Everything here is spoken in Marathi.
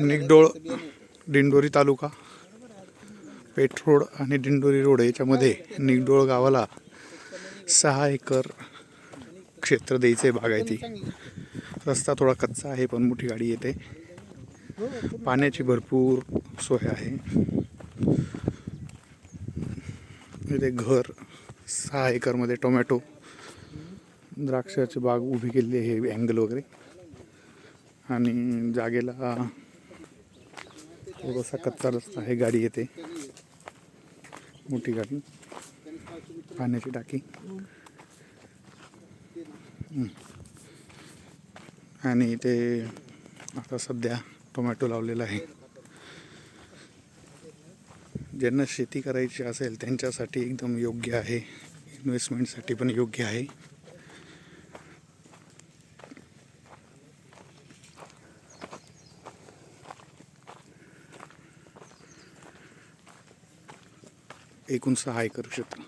निगडोळ दिंडोरी तालुका पेठ रोड आणि दिंडोरी रोड याच्यामध्ये निगडोळ गावाला सहा एकर क्षेत्र द्यायचे बागायती रस्ता थोडा कच्चा आहे पण मोठी गाडी येते. पाण्याची भरपूर सोय आहे. इथे घर सहा एकरमध्ये टोमॅटो द्राक्षाची बाग उभी केलेली आहे अँगल वगैरे. आणि जागेला थोडासा कच्चा रस्ता आहे गाडी येते. मोठी गाडी. पाण्याची टाकी. आणि इथे आता सध्या टोमॅटो लावलेला आहे. ज्यांना शेती करायची असेल त्यांच्यासाठी एकदम योग्य आहे. इन्व्हेस्टमेंटसाठी पण योग्य आहे. एकूण सहा एकर क्षेत्र